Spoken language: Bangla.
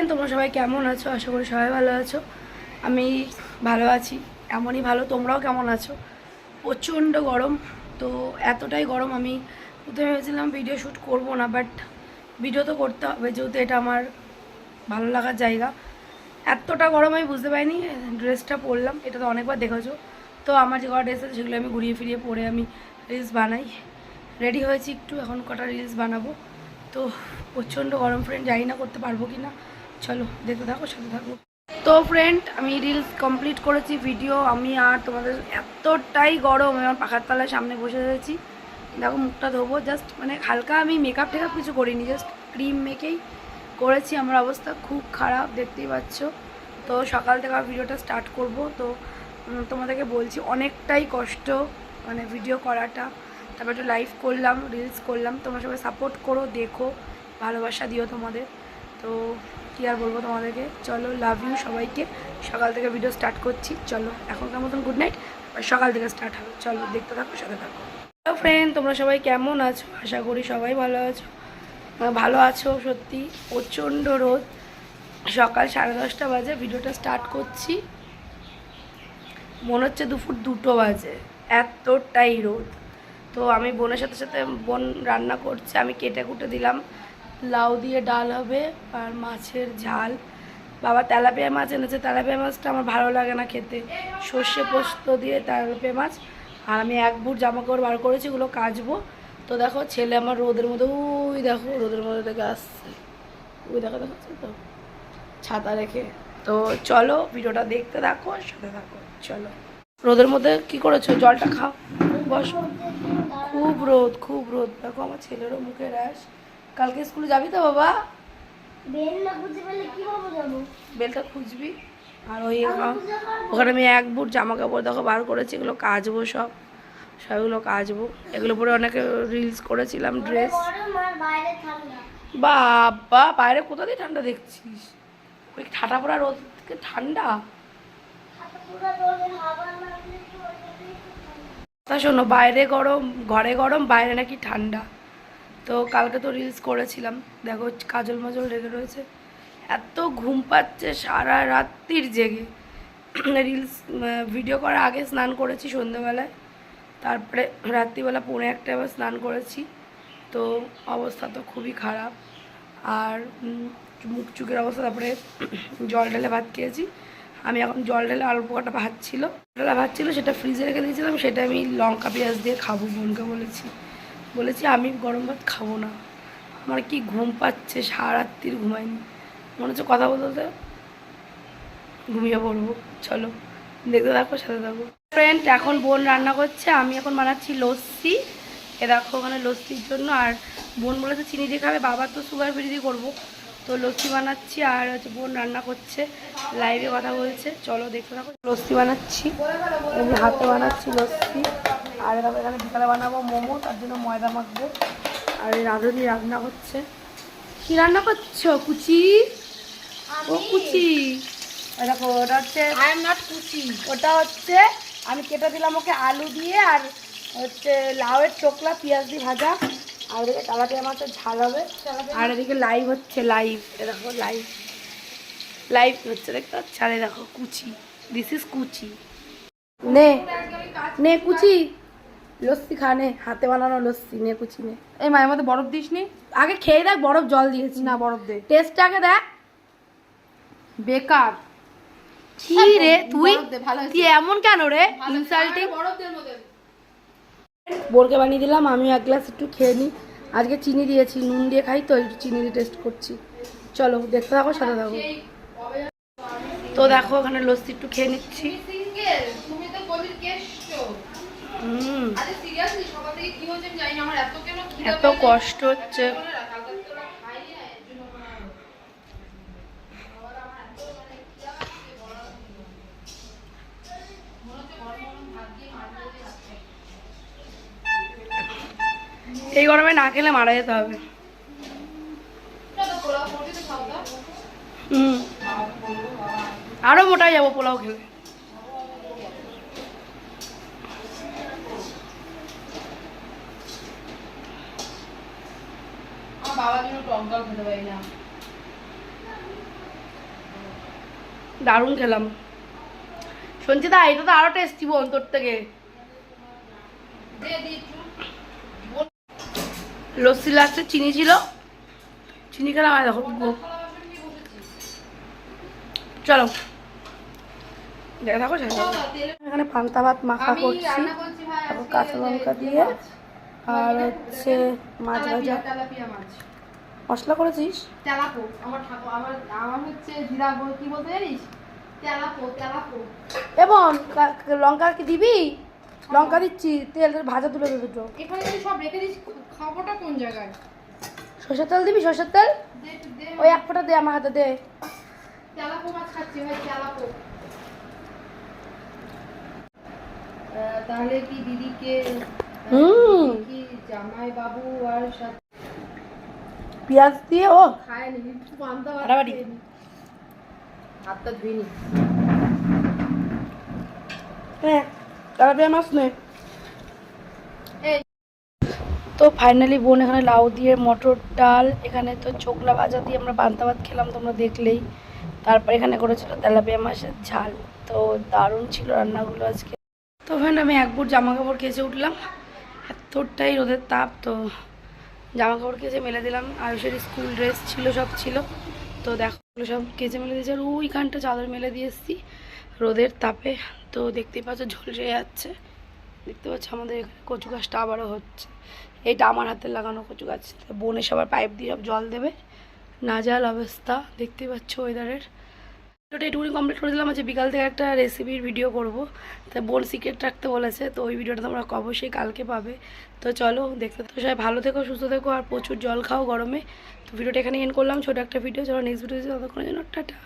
ফ্রেন্ড তোমরা সবাই কেমন আছো? আশা করি সবাই ভালো আছো। আমি ভালো আছি, এমনই ভালো, তোমরাও কেমন আছো? প্রচণ্ড গরম, তো এতটাই গরম আমি প্রথমে ভেবেছিলাম ভিডিও শ্যুট করব না বাট ভিডিও তো করতে হবে, যেহেতু এটা আমার ভালো লাগার জায়গা। এতটা গরম আমি বুঝতে পারিনি ড্রেসটা পরলাম, এটা তো অনেকবার দেখেছ। তো আমার যে কটা ড্রেস আছে সেগুলো আমি ঘুরিয়ে ফিরিয়ে পরে আমি রিলস বানাই। রেডি হয়েছি একটু, এখন কটা রিলস বানাবো। তো প্রচণ্ড গরম ফ্রেন্ড জানি না করতে পারব কি না চলো, দেখতে থাকো, সাথে থাকো। তো ফ্রেন্ড আমি রিলস কমপ্লিট করেছি ভিডিও আমি আর তোমাদের এতটাই গরম আমার পাখার তলার সামনে বসে রয়েছি। দেখো, মুখটা ধোবো জাস্ট মানে হালকা আমি মেকআপ টেকআপ কিছু করিনি জাস্ট ক্রিম মেখেই করেছি আমার অবস্থা খুব খারাপ, দেখতেই পাচ্ছ। তো সকাল থেকে আমার ভিডিওটা স্টার্ট করব, তো তোমাদেরকে বলছি, অনেকটাই কষ্ট মানে ভিডিও করাটা। তারপর একটু লাইভ করলাম রিলস করলাম, তোমরা সবাই সাপোর্ট করো, দেখো, ভালোবাসা দিও তোমাদের। তো কী আর বলব তোমাদেরকে? চলো লাভ ইউ সবাইকে। সকাল থেকে ভিডিও স্টার্ট করছি। চলো, এখনকার মতন গুড নাইট সকাল থেকে স্টার্ট হবে। চলো, দেখতে থাকো, সাথে থাকো। হ্যালো ফ্রেন্ড তোমরা সবাই কেমন আছো? আশা করি সবাই ভালো আছো। ভালো আছো, সত্যি। প্রচণ্ড রোদ। সকাল সাড়ে দশটা বাজে ভিডিওটা স্টার্ট করছি। মনে হচ্ছে দুপুর দুটো বাজে। এতটাই রোদ। তো আমি বোনের সাথে সাথে বোন রান্না করছে, আমি কেটে কুটে দিলাম। লাউ দিয়ে ডাল হবে আর মাছের ঝাল। বাবা তেলাপিয়া মাছ এনেছে। তেলাপিয়া মাছটা আমার ভালো লাগে না খেতে। সর্ষে পোস্ত দিয়ে তেলাপিয়া মাছ। আর আমি এক বুট জামা কাপড় বার করেছি ওগুলো কাচবো। তো দেখো, ছেলে আমার রোদের মধ্যে ওই দেখো, রোদের মধ্যে থেকে আসছে। ওই দেখো দেখো তো। ছাতা রেখে। তো চলো, ভিডিওটা দেখতে থাকো সাথে থাকো। চলো। রোদের মধ্যে কি করেছ? জলটা খাও। বসো। খুব রোদ খুব রোদ। দেখো, আমার ছেলেরও মুখে র্যাশ কালকে স্কুলে যাবি তো বাবা? বেল না বুঝতে পারলে কীভাবে যাব? বেলটা খুঁজবি। আর ওই ওখানে আমি এক বুট জামা কাপড় দেখো বার করেছি এগুলো কাচবো সব। সবগুলো কাচবো। এগুলো পরে অনেকে রিলস করেছিলাম ড্রেস বাবা বাইরে কোথা দিয়ে ঠান্ডা দেখছিস? ওই ঠাটা পড়া রোদ থেকে ঠান্ডা? তা শোনো বাইরে গরম ঘরে গরম বাইরে নাকি ঠান্ডা। তো কালকে তো রিলস করেছিলাম। দেখো কাজল মাজল রেগে রয়েছে। এত ঘুম পাচ্ছে, সারা রাত্রির জেগে। রিলস ভিডিও করার আগে স্নান করেছি সন্ধ্যেবেলায় তারপরে রাত্রিবেলা পৌনে একটা আবার স্নান করেছি। তো অবস্থা তো খুবই খারাপ। আর মুখ চুকের অবস্থা, তারপরে জল ঢেলে ভাত খেয়েছি। আমি এখন জল ঢেলে অল্প কটা ভাত ছিল ভাত ছিল সেটা ফ্রিজে রেখে দিয়েছিলাম, সেটা আমি লঙ্কা পেঁয়াজ দিয়ে খাব, বোনকে বলেছি। বলেছি, আমি গরম ভাত খাব না। আমার কি ঘুম পাচ্ছে সারা রাত্রির ঘুমাইনি। মনে হচ্ছে কথা বলতে ঘুমিয়ে পড়ব। চলো, দেখতে থাকো, সাথে থাকো। ফ্রেন্ড এখন বোন রান্না করছে, আমি এখন বানাচ্ছি লস্যি। এ দেখো ওখানে লস্যির জন্য, আর বোন বলেছে চিনি দিয়ে খাবে বাবার তো সুগার ফ্রি দিয়ে করব। তো লস্যি বানাচ্ছি, আর হচ্ছে বোন রান্না করছে লাইভে কথা বলছে। চলো, দেখতে থাকো। লস্যি বানাচ্ছি, আমি হাতে বানাচ্ছি লস্যি। আর এখানে বিকালে বানাবো মোমো তার জন্য ময়দা মাখবো। আর এই রাঁধুনি রান্না করছে কি রান্না করছ কুচি? ও কুচি। দেখো ওটা হচ্ছে আই এম নট কুচি। ওটা হচ্ছে আমি কেটে দিলাম ওকে আলু দিয়ে আর হচ্ছে লাউয়ের চোকলা পেঁয়াজ দিয়ে ভাজা। আর এদিকে তেলাপিয়া মাছের ঝাল হবে। আর এদিকে লাইভ হচ্ছে লাইভ এ দেখো লাইভ লাইভ হচ্ছে দেখতে পাচ্ছ? আর এ দেখো কুচি। দিস ইজ কুচি। নে নে কুচি। লস্যি খা নে হাতে বানানো লস্যি নে কুচি নে। এই মায়ের মধ্যে বরফ দিস নি? আগে খেয়ে দেখ বরফ জল দিয়েছি। না বরফ দে। টেস্টটা আগে দেখ। বেকার। কি রে তুই। তুই এমন কেন রে? ইনসাল্টিং। বোরকে বানিয়ে দিলাম আমিও এক গ্লাস একটু খেয়ে নিই। আজকে চিনি দিয়েছি নুন দিয়ে খাই তো একটু চিনি দিয়ে টেস্ট করছি। চলো দেখতে থাকো সাথে থাকো। তো দেখো ওখানে লস্যি একটু খেয়ে নিচ্ছি সিঙ্গেল তুমি তো গলির কেষ্ট হুম আরে সিরিয়াসলি সকাল থেকে কি হয়েছে আমি জানি না আমার এত এত কষ্ট হচ্ছে। মনে এই গরমে না খেলে মারা যেতে হবে। আরও মোটাই যাব পোলাও খেলে। বাবার জন্য টক ডাল খেতে পারি না। দারুণ খেলাম। সঞ্চিতা এটা তো আরও টেস্টি বোন তোর থেকে। লস্যি লাস্টে চিনি ছিল। চিনি খেলাম আর দেখো। চলো। দেখে থাকো এখানে পান্তা ভাত মাখা করছি। কাঁচা লঙ্কা দিয়ে। আর হচ্ছে মাছ ভাজা। মশলা করেছিস? তেলাপো আমার ঠাকুর আমার আমার হচ্ছে জিরা কি বলতে জানিস? তেলাপো তেলাপো। এবং লঙ্কা কি দিবি? লঙ্কা দিচ্ছি তেল ভাজা তুলে দেবে দুটো। এখানে যদি সব রেখে দিস খাবোটা কোন জায়গায়? সর্ষের তেল দিবি সর্ষের তেল? ওই এক ফোঁটা দে আমার হাতে দে। তেলাপো মাছ খাচ্ছি ভাই তেলাপো। তাহলে কি দিদিকে হুম। কি জামাই বাবু আর সাথে পেঁয়াজ দিয়ে ও। খায় নি পান্তা বাড়াবাড়ি। হাতটা হ্যাঁ তারপরে মাছ তো ফাইনালি বোন এখানে লাউ দিয়ে মটর ডাল এখানে তো চোকলা ভাজা দিয়ে আমরা পান্তা ভাত খেলাম তোমরা দেখলেই। তারপর এখানে করেছিল তেলাপিয়া মাছের ঝাল। তো দারুণ ছিল রান্নাগুলো আজকে। তো ফ্রেন্ড আমি এক বুট জামা কাপড় কেচে উঠলাম। এতটাই রোদের তাপ তো জামা কাপড় কেচে মেলে দিলাম। আয়ুষের স্কুল ড্রেস ছিল, সব ছিল। তো দেখো সব কেচে মেলে দিয়েছে। আর ওইখানটা চাদর মেলে দিয়ে এসেছি রোদের তাপে। তো দেখতেই পাচ্ছ, ঝলসে যাচ্ছে। দেখতে পাচ্ছ, আমাদের এখানে কচু গাছটা আবারও হচ্ছে। এইটা আমার হাতে লাগানো কচু গাছ। বনে সবার পাইপ দিয়ে সব জল দেবে। নাজাল অবস্থা। দেখতেই পাচ্ছ ওয়েদারের ভিডিওটা এটুকুনি কমপ্লিট করে দিলাম। যে বিকাল থেকে একটা রেসিপির ভিডিও করব। তা বোন সিক্রেট রাখতে বলেছে, তো ওই ভিডিওটা তোমরা অবশ্যই কালকে পাবে। তো চলো, দেখতে তো সবাই ভালো থেকো, সুস্থ থেকো, আর প্রচুর জল খাও গরমে। তো ভিডিওটা এখানে এন্ড করলাম। ছোটো একটা ভিডিও চলো নেক্সট ভিডিও ততক্ষণের জন্য টাটা।